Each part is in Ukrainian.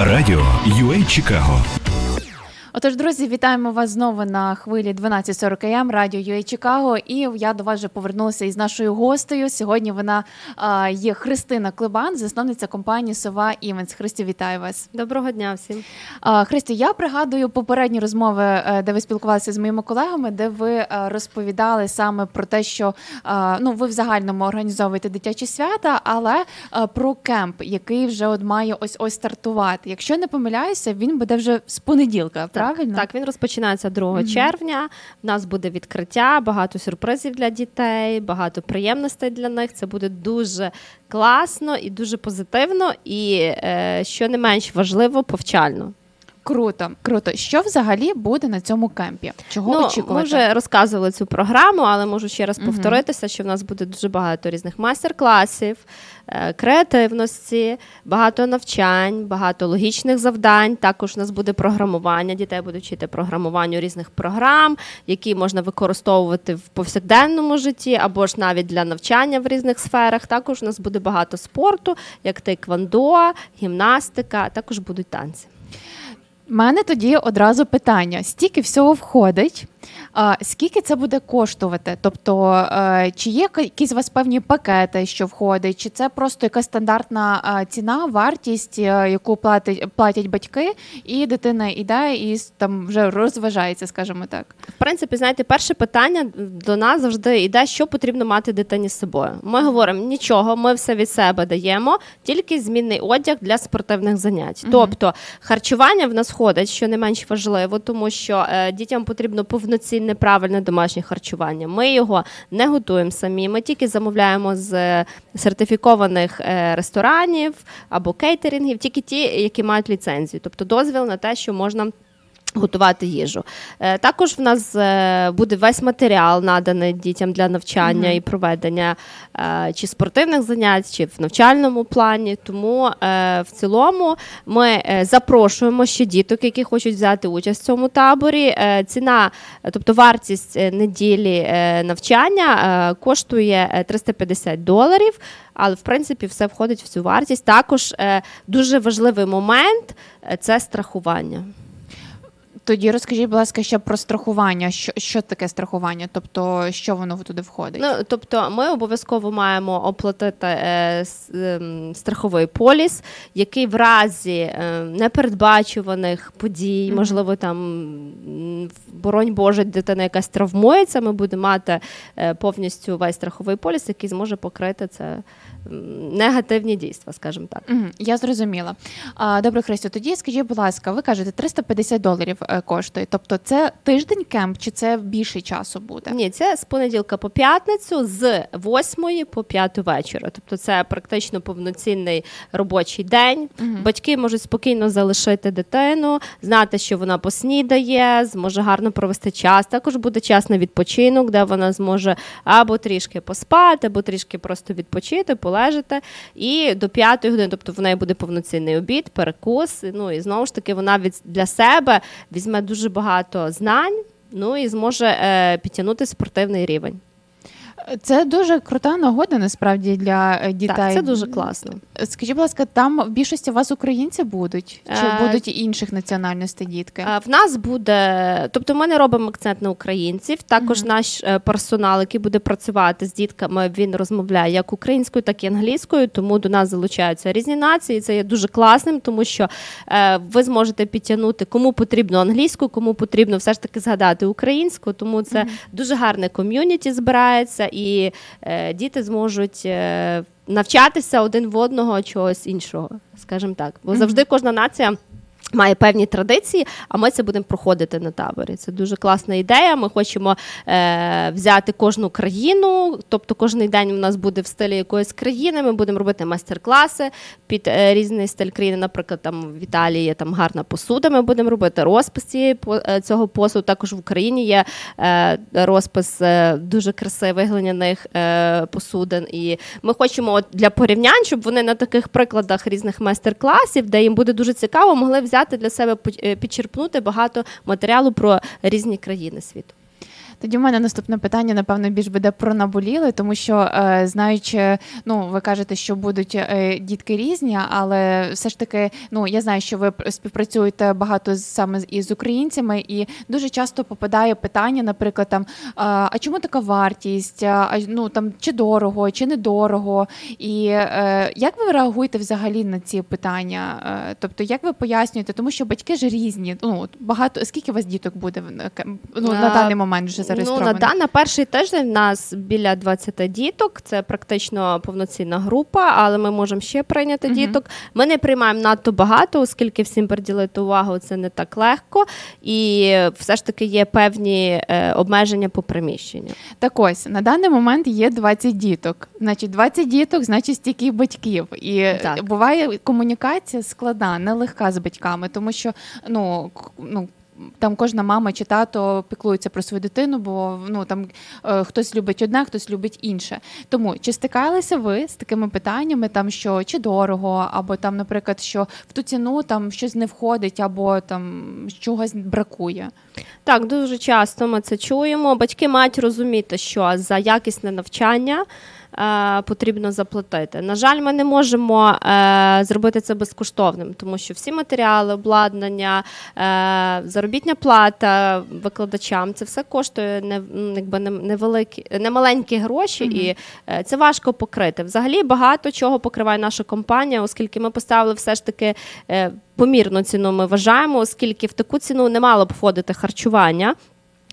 Радіо UA Чикаго Отож, друзі, вітаємо вас знову на хвилі 12.40 АМ Радіо UA Чикаго. І я до вас вже повернулася із нашою гостею. Сьогодні вона а, є Христина Клебан, засновниця компанії Сова Івенс. Христі, вітаю вас. Доброго дня всім. А, Христі, я пригадую попередні розмови, е, де ви спілкувалися з моїми колегами, де ви е, розповідали саме про те, що е, ну ви в загальному організовуєте дитячі свята, але е, про кемп, який вже от має ось ось стартувати. Якщо не помиляюся, він буде вже з понеділка. Правильно? Так, він розпочинається 2 червня. У нас буде відкриття, багато сюрпризів для дітей, багато приємностей для них. Це буде дуже класно і дуже позитивно, і е, що не менш важливо, повчально. Круто, круто. Що взагалі буде на цьому кемпі? Чого ну, очікувати? Ми вже розказували цю програму, але можу ще раз повторитися, що в нас буде дуже багато різних майстер-класів, е, креативності, багато навчань, багато логічних завдань. Також у нас буде програмування. Дітей будуть вчити програмуванню різних програм, які можна використовувати в повсякденному житті або ж навіть для навчання в різних сферах. Також у нас буде багато спорту, як тейквондо, гімнастика, також будуть танці. Мене тоді одразу питання: стільки всього входить. Скільки це буде коштувати? Тобто, е, чи є якісь у вас певні пакети, що входить, чи це просто якась стандартна ціна, вартість, е, яку платить платять батьки, і дитина йде і там вже розважається, скажімо так. В принципі, знаєте, перше питання до нас завжди йде, що потрібно мати дитині з собою. Ми говоримо нічого, ми все від себе даємо, тільки змінний одяг для спортивних занять. Мгм. Тобто харчування в нас входить, що не менш важливо, тому що е, дітям потрібно повноцінне правильне домашнє харчування. Ми його не готуємо самі. Ми тільки замовляємо з сертифікованих е, ресторанів або кейтерингів, тільки ті, які мають ліцензію, тобто дозвіл на те, що можна. Готувати їжу. Е, Також в нас е, буде весь матеріал наданий дітям для навчання Мгм. і проведення е, чи спортивних занять, чи в навчальному плані. Тому в цілому ми запрошуємо ще діток, які хочуть взяти участь в цьому таборі. Ціна, тобто вартість неділі навчання коштує е, 350 доларів. Але в принципі все входить в цю вартість. Також дуже важливий момент це страхування. Тоді розкажіть, будь ласка, ще про страхування. Що, що таке страхування? Тобто, що воно туди входить? Ну тобто, ми обов'язково маємо оплатити е, ем, страховий поліс, який в разі е, непередбачуваних подій, Мгм. можливо, там боронь Боже, дитина якась травмується. Ми будемо мати е, повністю весь страховий поліс, який зможе покрити це негативні дійства, скажімо так. Мгм, Я зрозуміла. А, Добре, Христю, тоді скажіть, будь ласка, ви кажете 350 доларів е, коштує. Тобто це тиждень кемп чи це більше часу буде? Ні, це з понеділка по п'ятницю, з 8 по 5 вечора. Тобто це практично повноцінний робочий день. Мгм. Батьки можуть спокійно залишити дитину, знати, що вона поснідає, зможе гарно провести час. Також буде час на відпочинок, де вона зможе або трішки поспати, або трішки просто відпочити, полежати. І до 5 години, тобто в неї буде повноцінний обід, перекус. Ну і знову ж таки, вона від для себе візьме дуже багато знань. Ну і зможе е, підтягнути спортивний рівень. Це дуже крута нагода насправді для дітей. Так, це дуже класно. Скажіть, будь ласка, там в більшості у вас українці будуть? Чи Е, будуть інших національностей дітки? Е, В нас буде, тобто ми не робимо акцент на українців. Також Мгм. наш е, персонал, який буде працювати з дітками, він розмовляє як українською, так і англійською. Тому до нас залучаються різні нації. Це є дуже класним, тому що е, ви зможете підтягнути кому потрібно англійську, кому потрібно все ж таки згадати українську. Тому це Мгм. дуже гарне ком'юніті збирається, і е, діти зможуть. Е, Навчатися один в одного чогось іншого, скажімо так. Бо завжди кожна нація має певні традиції, а ми це будемо проходити на таборі. Це дуже класна ідея. Ми хочемо е, взяти кожну країну, тобто кожен день у нас буде в стилі якоїсь країни. Ми будемо робити майстер-класи під е, різний стиль країни. Наприклад, там в Італії є там гарна посуда. Ми будемо робити розпис цієї е, цього посуду. Також в Україні є е, розпис е, дуже красивих глиняних е, посудин. І ми хочемо от для порівнянь, щоб вони на таких прикладах різних майстер-класів, де їм буде дуже цікаво, могли взяти для себе е, підчерпнути багато матеріалу про різні країни світу. Тоді в мене наступне питання, напевно, більш буде про наболіли, тому що е, знаючи, ну ви кажете, що будуть е, дітки різні, але все ж таки, ну я знаю, що ви співпрацюєте багато з саме із українцями, і дуже часто попадає питання, наприклад, там а, чому така вартість? А ну там чи дорого, чи недорого? І е, як ви реагуєте взагалі на ці питання? Тобто, як ви пояснюєте, тому що батьки ж різні. Ну багато скільки у вас діток буде ну, на даний момент вже Ну, на, дан- на перший тиждень в нас біля 20 діток. Це практично повноцінна група, але ми можемо ще прийняти Мгм. діток. Ми не приймаємо надто багато, оскільки всім приділити увагу це не так легко. І все ж таки є певні е, обмеження по приміщенню. Так ось на даний момент є 20 діток. Значить, 20 діток, значить стільки батьків. І Так. буває комунікація складна, нелегка з батьками, тому що ну, ну. Там кожна мама чи тато піклується про свою дитину, бо ну там е, хтось любить одне, хтось любить інше. Тому чи стикалися ви з такими питаннями, там що чи дорого, або там, наприклад, що в ту ціну там щось не входить, або там чогось бракує? Так, дуже часто ми це чуємо. Батьки мають розуміти, що за якісне навчання потрібно заплатити. На жаль, ми не можемо е, зробити це безкоштовним, тому що всі матеріали, обладнання, е, заробітня плата викладачам це все коштує не, якби не, невеликі, не маленькі гроші, і е, це важко покрити. Взагалі багато чого покриває наша компанія, оскільки ми поставили все ж таки. е, Помірну ціну ми вважаємо, оскільки в таку ціну не мало б входити харчування.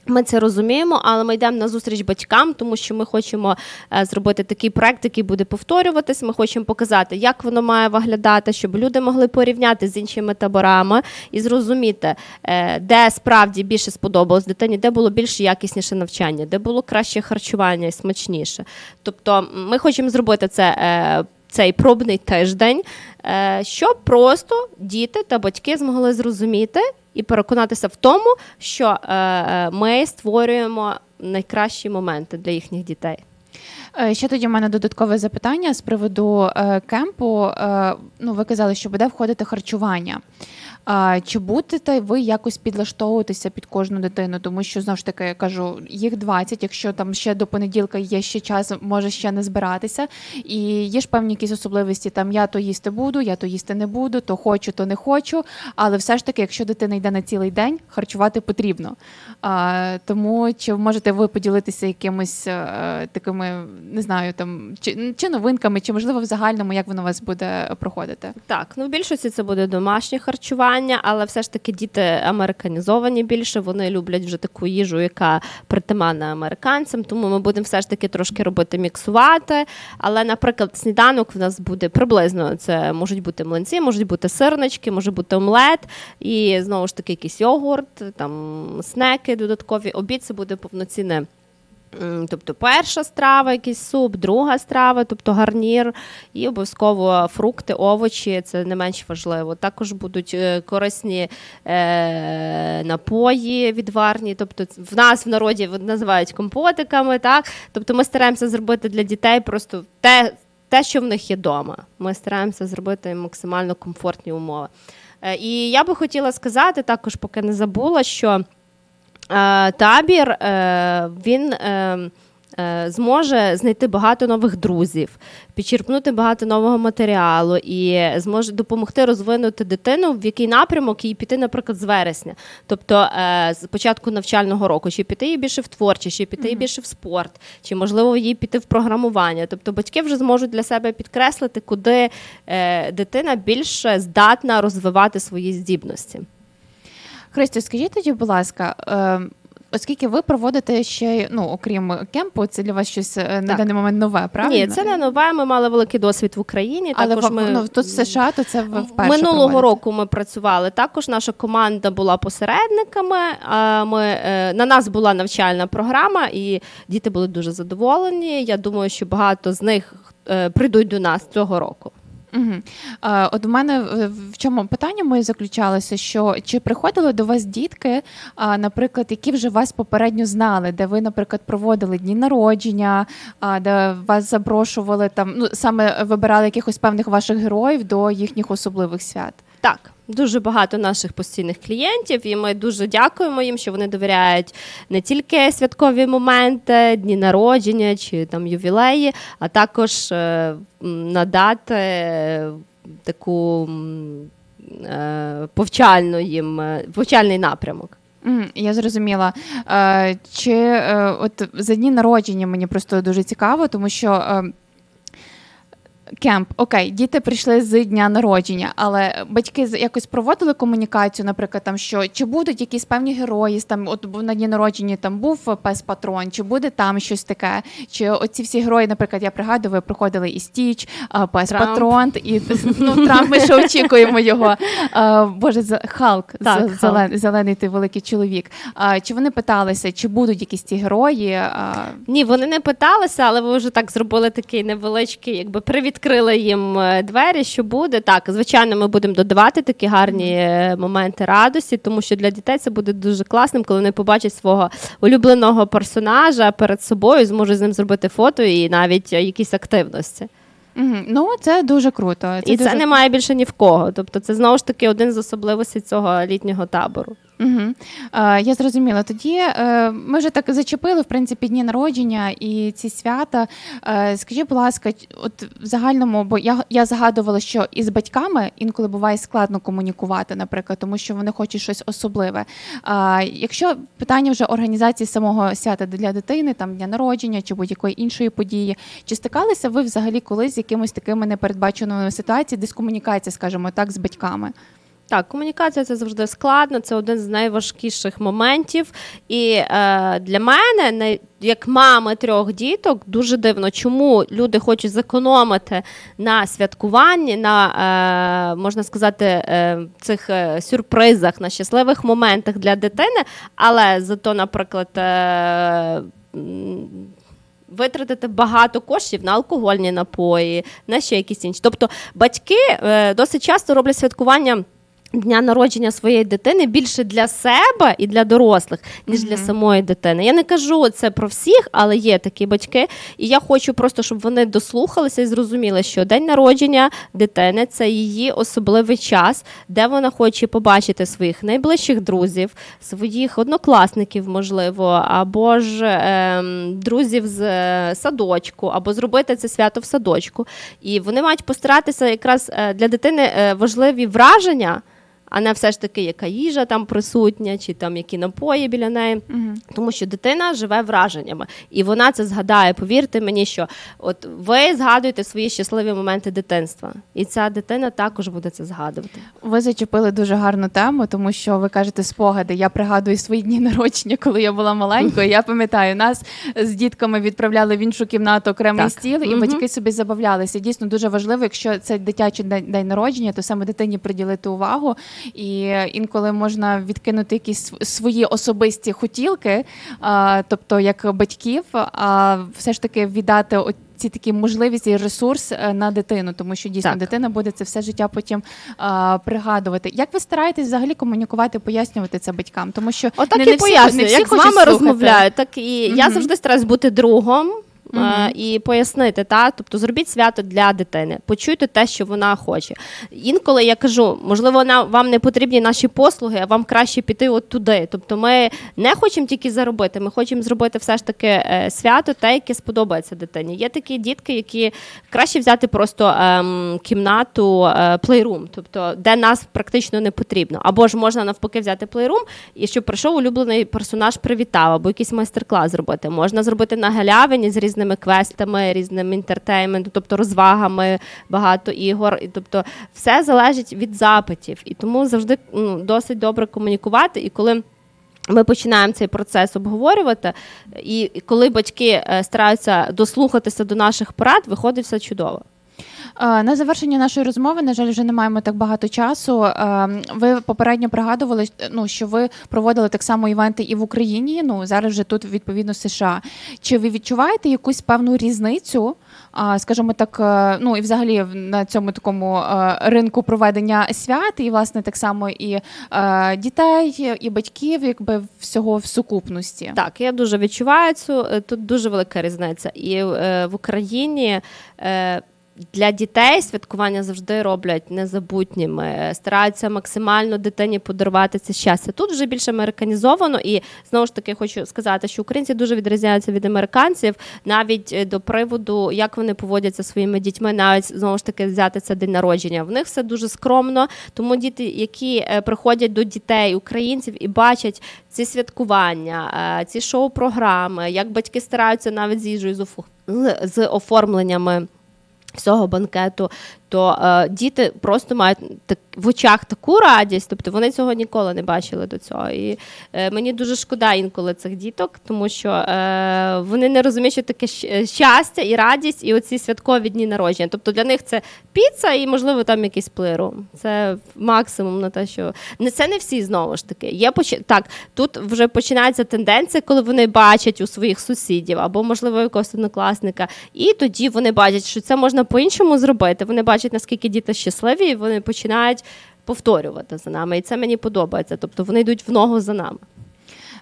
Ми це розуміємо, але ми йдемо на зустріч батькам, тому що ми хочемо е, зробити такий проект, який буде повторюватись. Ми хочемо показати, як воно має виглядати, щоб люди могли порівняти з іншими таборами і зрозуміти, е, де справді більше сподобалось дитині, де було більш якісніше навчання, де було краще харчування і смачніше. Тобто, ми хочемо зробити це. е, Цей пробний тиждень, щоб просто діти та батьки змогли зрозуміти і переконатися в тому, що е, е, ми створюємо найкращі моменти для їхніх дітей. Е, Ще тоді в мене додаткове запитання з приводу кемпу. Ну, ви казали, що буде входити харчування. А, чи будете ви якось підлаштовуватися під кожну дитину? Тому що знову ж таки я кажу, їх 20, якщо там ще до понеділка є ще час, може ще не збиратися. І є ж певні якісь особливості. Там я то їсти буду, я то їсти не буду, то хочу, то не хочу. Але все ж таки, якщо дитина йде на цілий день, харчувати потрібно. А, тому чи можете ви поділитися якимись е, такими, не знаю, там чи, чи новинками, чи можливо в загальному, як воно у вас буде проходити? Так, ну в більшості це буде домашнє харчування, але все ж таки діти американізовані більше. Вони люблять вже таку їжу, яка притаманна американцям. Тому ми будемо все ж таки трошки робити міксувати. Але, наприклад, сніданок в нас буде приблизно. Це можуть бути млинці, можуть бути сирнички, може бути омлет, і знову ж таки якийсь йогурт, там снеки додаткові. Обід це буде повноцінне. Тобто перша страва, якийсь суп, друга страва, тобто гарнір, і обов'язково фрукти, овочі, це не менш важливо. Також будуть е, корисні е, напої відварні. Тобто в нас в народі називають компотиками. Так? Тобто ми стараємося зробити для дітей просто те, те, що в них є вдома. Ми стараємося зробити максимально комфортні умови. Е, І я би хотіла сказати, також поки не забула, що табір е, він. Е, е, Зможе знайти багато нових друзів, підчерпнути багато нового матеріалу і зможе допомогти розвинути дитину, в який напрямок їй піти, наприклад, з вересня, тобто е, з початку навчального року, чи піти їй більше в творчість, чи піти їй більше в спорт, чи можливо їй піти в програмування. Тобто батьки вже зможуть для себе підкреслити, куди е, дитина більше здатна розвивати свої здібності. Христо, скажіть тоді, будь ласка, е, оскільки ви проводите ще, ну окрім кемпу, це для вас щось е, на Так. даний момент нове, правильно? Ні, це не нове. Ми мали великий досвід в Україні. Але також в, ми ну, тут в США, то це ви вперше Минулого проводите. року ми працювали. Також наша команда була посередниками. Ми е, на нас була навчальна програма, і діти були дуже задоволені. Я думаю, що багато з них е, прийдуть до нас цього року. Угу. Е, от в мене е, в чому питання моє заключалося, що чи приходили до вас дітки, наприклад, які вже вас попередньо знали, де ви, наприклад, проводили дні народження, де вас запрошували там, ну саме вибирали якихось певних ваших героїв до їхніх особливих свят? Так, дуже багато наших постійних клієнтів, і ми дуже дякуємо їм, що вони довіряють не тільки святкові моменти, дні народження чи там ювілеї, а також е, надати е, таку е, повчальну їм повчальний напрямок. Я зрозуміла. Чи от за дні народження мені просто дуже цікаво, тому що. Кемп, окей, діти прийшли з дня народження, але батьки якось проводили комунікацію, наприклад, там що чи будуть якісь певні герої, там от на дні народження там був пес патрон, чи буде там щось таке, чи оці всі герої, наприклад, я пригадую, ви приходили і Стіч, пес патрон, і ну Трамп, ми ще очікуємо його. А, Боже, Халк, Так, зелен- зелений той великий чоловік. А, чи вони питалися, чи будуть якісь ці герої? А, Ні, вони не питалися, але ви вже так зробили такий невеличкий, якби привідкрили їм е, двері, що буде. Так, звичайно, ми будемо додавати такі гарні е, моменти радості, тому що для дітей це буде дуже класним, коли вони побачать свого улюбленого персонажа перед собою, зможуть з ним зробити фото і навіть е, якісь активності. Мгм. Ну, це дуже круто. і дуже... це немає більше ні в кого. Тобто, це знову ж таки один з особливостей цього літнього табору. Угу. Е, я зрозуміла. Тоді е, ми вже так зачепили в принципі дні народження і ці свята. Е, скажіть, будь ласка, от в загальному, бо я, я згадувала, що із батьками інколи буває складно комунікувати, наприклад, тому що вони хочуть щось особливе. Е, якщо питання вже організації самого свята для дитини, там дня народження чи будь-якої іншої події, чи стикалися ви взагалі колись з якимись такими непередбаченими ситуаціями, дискомунікація, скажімо так, з батьками? Так, комунікація це завжди складно, це один з найважкіших моментів. І е, для мене, як мами трьох діток, дуже дивно, чому люди хочуть зекономити на святкуванні, на е, можна сказати, е, цих е, сюрпризах, на щасливих моментах для дитини, але зато, наприклад. Е, Витратити багато коштів на алкогольні напої, на ще якісь інші. Тобто батьки е, досить часто роблять святкування дня народження своєї дитини більше для себе і для дорослих, ніж для самої дитини. Я не кажу це про всіх, але є такі батьки. І я хочу просто, щоб вони дослухалися і зрозуміли, що день народження дитини це її особливий час, де вона хоче побачити своїх найближчих друзів, своїх однокласників, можливо, або ж ем, друзів з е, садочку, або зробити це свято в садочку. І вони мають постаратися якраз е, для дитини е, важливі враження. А не все ж таки, яка їжа там присутня, чи там які напої біля неї. Тому що дитина живе враженнями, і вона це згадає. Повірте мені, що от ви згадуєте свої щасливі моменти дитинства, і ця дитина також буде це згадувати. Ви зачепили дуже гарну тему, тому що ви кажете спогади. Я пригадую свої дні народження, коли я була маленькою. Я пам'ятаю, нас з дітками відправляли в іншу кімнату окремий Так. стіл, і батьки собі забавлялися. Дійсно дуже важливо, якщо це дитячий день народження, то саме дитині приділити увагу. І інколи можна відкинути якісь свої особисті хотілки, тобто як батьків, а все ж таки віддати. Ці такі можливість і ресурс е, на дитину, тому що дійсно Так. дитина буде це все життя потім а, пригадувати. Як ви стараєтесь взагалі комунікувати, пояснювати це батькам? Тому що Отак не, і не всі, не всі як з вами слухати. розмовляю, так і я завжди стараюсь бути другом. Е, І пояснити, та тобто зробіть свято для дитини, почуйте те, що вона хоче. Інколи я кажу, можливо, вона вам не потрібні наші послуги, а вам краще піти от туди. Тобто, ми не хочемо тільки заробити, ми хочемо зробити все ж таки е, свято, те, яке сподобається дитині. Є такі дітки, які краще взяти просто ем, кімнату е, плейрум, тобто де нас практично не потрібно. Або ж можна навпаки взяти плейрум, і щоб прийшов улюблений персонаж, привітав, або якийсь майстер-клас зробити. Можна зробити на галявині з різними квестами, різним інтертейментом, тобто розвагами, багато ігор. І тобто все залежить від запитів. І тому завжди ну, досить добре комунікувати. І коли ми починаємо цей процес обговорювати, і і коли батьки е, стараються дослухатися до наших порад, виходить все чудово. Е, На завершення нашої розмови, на жаль, вже не маємо так багато часу. Е, Ви попередньо пригадували, ну що ви проводили так само івенти і в Україні. Ну зараз вже тут відповідно США. Чи ви відчуваєте якусь певну різницю? Скажімо так, е, ну і взагалі на цьому такому е, ринку проведення свят, і власне так само і е, дітей, і батьків, якби всього в сукупності. Так, я дуже відчуваю цю е, тут дуже велика різниця. І е, в Україні е, для дітей святкування завжди роблять незабутніми, стараються максимально дитині подарувати це щастя. Тут вже більш американізовано, і знову ж таки хочу сказати, що українці дуже відрізняються від американців навіть е, до приводу, як вони поводяться своїми дітьми, навіть знову ж таки взяти це день народження. В них все дуже скромно, тому діти, які е, приходять до дітей українців і бачать ці святкування, е, ці шоу-програми, як батьки стараються навіть з їжею з оформленнями всього банкету, то е, діти просто мають так, в очах таку радість, тобто вони цього ніколи не бачили до цього. І е, мені дуже шкода інколи цих діток, тому що е, вони не розуміють, що таке щастя і радість, і оці святкові дні народження. Тобто для них це піца і, можливо, там якийсь плиру. Це максимум на те, що не це не всі знову ж таки. Є поч... так, тут вже починається тенденція, коли вони бачать у своїх сусідів або, можливо, якогось однокласника, і тоді вони бачать, що це можна по-іншому зробити. Вони бачать, наскільки діти щасливі, і вони починають повторювати за нами. І це мені подобається. Тобто вони йдуть в ногу за нами.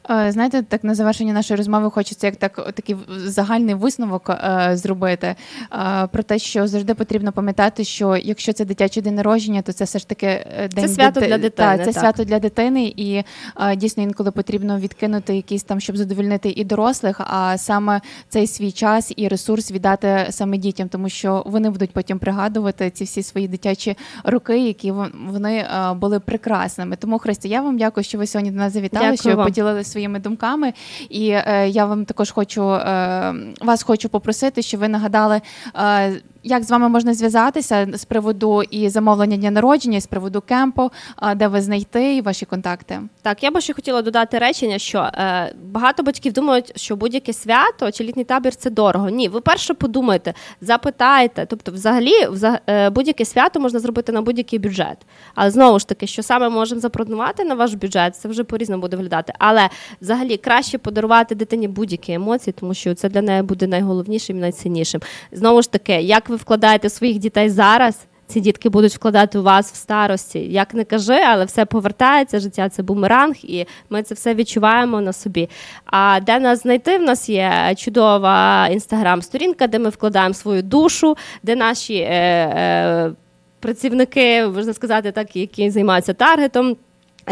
Е, Знаєте, так на завершення нашої розмови хочеться як так такий загальний висновок е, зробити е, про те, що завжди потрібно пам'ятати, що якщо це дитячий день народження, то це все ж таки день свято дити- для дитини, Та, це так. свято для дитини, і е, дійсно інколи потрібно відкинути якийсь там, щоб задовольнити і дорослих, а саме цей свій час і ресурс віддати саме дітям, тому що вони будуть потім пригадувати ці всі свої дитячі роки, які вони були прекрасними. Тому Христя, я вам дякую, що ви сьогодні до нас завітали, Дякую що поділилися своїми думками. І е, я вам також хочу е, вас хочу попросити, щоб ви нагадали. Е, як з вами можна зв'язатися з приводу і замовлення дня народження, і з приводу кемпу, де ви знайти і ваші контакти? Так, я би ще хотіла додати речення, що е, багато батьків думають, що будь-яке свято чи літній табір це дорого. Ні, ви перше подумайте, запитайте. Тобто, взагалі, взаг- е, будь-яке свято можна зробити на будь-який бюджет. Але знову ж таки, що саме можемо запропонувати на ваш бюджет, це вже по-різному буде виглядати. Але взагалі краще подарувати дитині будь-які емоції, тому що це для неї буде найголовнішим і найціннішим. Знову ж таки, як ви вкладаєте своїх дітей зараз. Ці дітки будуть вкладати у вас в старості. Як не кажи, але все повертається. Життя це бумеранг, і ми це все відчуваємо на собі. А де нас знайти? В нас є чудова інстаграм-сторінка, де ми вкладаємо свою душу, де наші е, е, працівники, можна сказати, так, які займаються таргетом.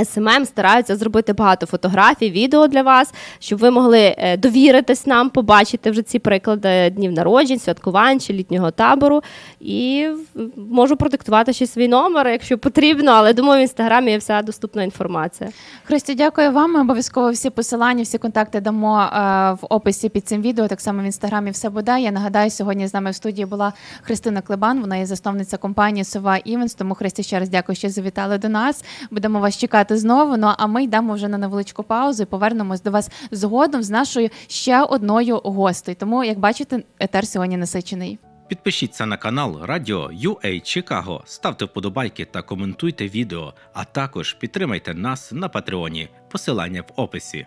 СММ стараються зробити багато фотографій, відео для вас, щоб ви могли е, довіритись нам, побачити вже ці приклади днів народжень, святкувань чи літнього табору. І можу продиктувати ще свій номер, якщо потрібно, але думаю, в інстаграмі є вся доступна інформація. Христю, дякую вам. Ми обов'язково всі посилання, всі контакти дамо е, в описі під цим відео. Так само в інстаграмі все буде. Я нагадаю, сьогодні з нами в студії була Христина Клебан. Вона є засновниця компанії Сова Івенс. Тому Христі ще раз дякую, що завітали до нас. Будемо вас чекати знову. Ну а ми йдемо вже на невеличку паузу і повернемось до вас згодом з нашою ще одною гостею. Тому, як бачите, етер сьогодні насичений. Підпишіться на канал Радіо UA Чикаго, ставте вподобайки та коментуйте відео, а також підтримайте нас на Патреоні. Посилання в описі.